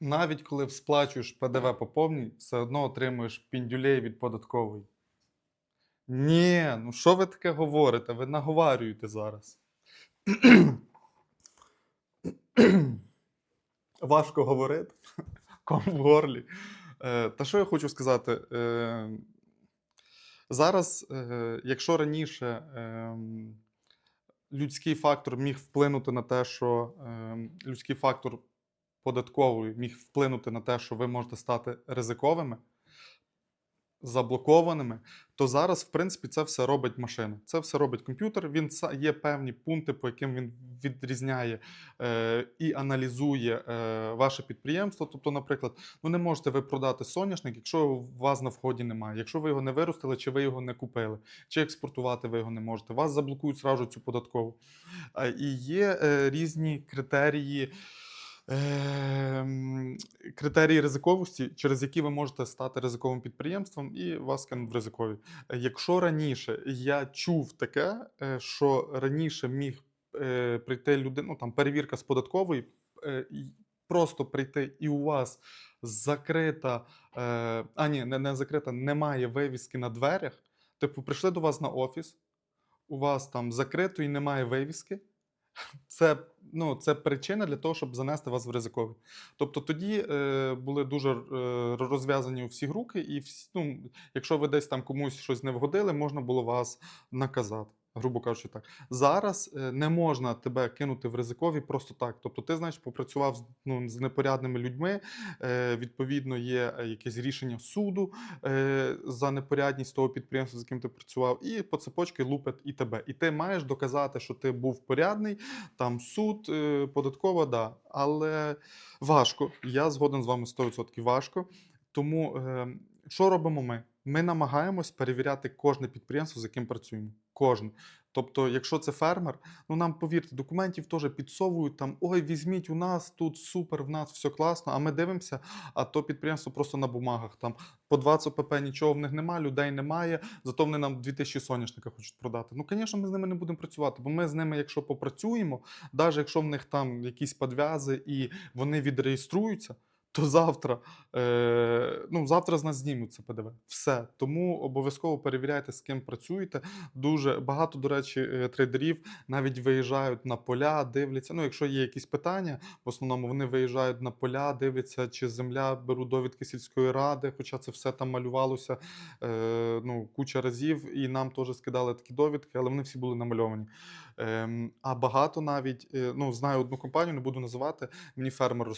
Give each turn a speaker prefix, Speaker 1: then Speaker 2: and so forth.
Speaker 1: Навіть коли сплачуєш ПДВ по повній, все одно отримуєш піндюлей від податкової. Ні, ну що ви таке говорите? Ви наговарюєте зараз. Важко говорити. Ком в горлі. Е, Та що я хочу сказати? Е, Зараз, е, якщо раніше ем, людський фактор міг вплинути на те, що ем, людський фактор податковий міг вплинути на те, що ви можете стати ризиковими, заблокованими, то зараз, в принципі, це все робить машина. Це все робить комп'ютер. Він є певні пункти, по яким він відрізняє е, і аналізує е, ваше підприємство. Тобто, наприклад, ну не можете ви продати соняшник, якщо у вас на вході немає, якщо ви його не виростили, чи ви його не купили, чи експортувати ви його не можете. Вас заблокують зразу цю податкову. Е, І є е, різні критерії. Ем, Критерії ризиковості, через які ви можете стати ризиковим підприємством, і вас кинуть в ризикові. Якщо раніше я чув таке, е, що раніше міг е, прийти людина, ну там перевірка з податкової, е, просто прийти, і у вас закрита, а ні, не, не закрита, немає вивіски на дверях. Типу, прийшли до вас на офіс, у вас там закрито і немає вивіски. Це, ну, це причина для того, щоб занести вас в ризиковий. Тобто тоді е, були дуже е, розв'язані всі руки, і всі, ну, якщо ви десь там комусь щось не вгодили, можна було вас наказати. Грубо кажучи, так. Зараз е, не можна тебе кинути в ризикові просто так. Тобто, ти, знаєш, попрацював з, ну, з непорядними людьми, е, відповідно, є е, якесь рішення суду е, за непорядність того підприємства, з яким ти працював, і по цепочці лупить і тебе. І ти маєш доказати, що ти був порядний, там суд, е, податкова, да. Але важко. Я згоден з вами 100% важко. Тому е, що робимо ми? Ми намагаємось перевіряти кожне підприємство, з яким працюємо. Кожне. Тобто, якщо це фермер, ну нам повірте, документів теж підсовують там: ой, візьміть у нас тут супер, в нас все класно. А ми дивимося, а то підприємство просто на бумагах. Там по 20 ПП нічого в них немає, людей немає, зато вони нам 2000 соняшника хочуть продати. Ну, звісно, ми з ними не будемо працювати, бо ми з ними, якщо попрацюємо, навіть якщо в них там якісь подв'язи і вони відреєструються. То завтра, е, ну, завтра з нас знімуть це ПДВ. Все. Тому обов'язково перевіряйте, з ким працюєте. Дуже багато, до речі, е, трейдерів навіть виїжджають на поля, дивляться. Ну, якщо є якісь питання, в основному вони виїжджають на поля, дивляться, чи земля беруть довідки сільської ради, хоча це все там малювалося е, ну, куча разів, і нам теж скидали такі довідки, але вони всі були намальовані. Ем, а багато навіть, е, ну, знаю одну компанію, не буду називати, мені фермер розповідав.